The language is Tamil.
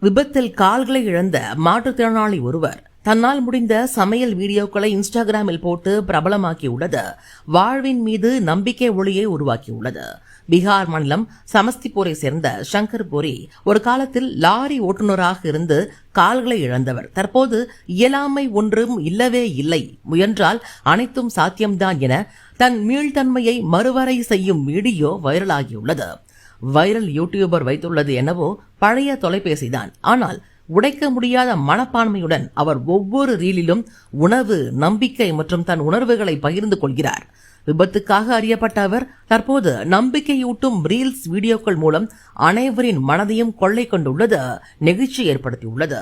விபத்தில் கால்களை இழந்த மாற்றுத்திறனாளி ஒருவர் தன்னால் முடிந்த சமையல் வீடியோக்களை இன்ஸ்டாகிராமில் போட்டு பிரபலமாக்கியுள்ளது. வாழ்வின் மீது நம்பிக்கை ஒளியை உருவாக்கியுள்ளது. பீகார் மாநிலம் சமஸ்திபூரை சேர்ந்த சங்கர் பூரி ஒரு காலத்தில் லாரி ஓட்டுநராக இருந்து கால்களை இழந்தவர். தற்போது இயலாமை ஒன்றும் இல்லவே இல்லை. முயன்றால் அனைத்தும் சாத்தியம்தான் என தன் மீள்தன்மையை மறுவரை செய்யும் வீடியோ வைரலாகியுள்ளது. வைரல் யூடியூபர் வைத்துள்ளது என்னவோ பழைய தொலைபேசிதான். ஆனால் உடைக்க முடியாத மனப்பான்மையுடன் அவர் ஒவ்வொரு ரீலிலும் உணவு நம்பிக்கை மற்றும் தன் உணர்வுகளை பகிர்ந்து கொள்கிறார். விபத்துக்காக அறியப்பட்ட அவர் தற்போது நம்பிக்கையூட்டும் ரீல்ஸ் வீடியோக்கள் மூலம் அனைவரின் மனதையும் கொள்ளை கொண்டுள்ளது நெகிழ்ச்சி ஏற்படுத்தியுள்ளது.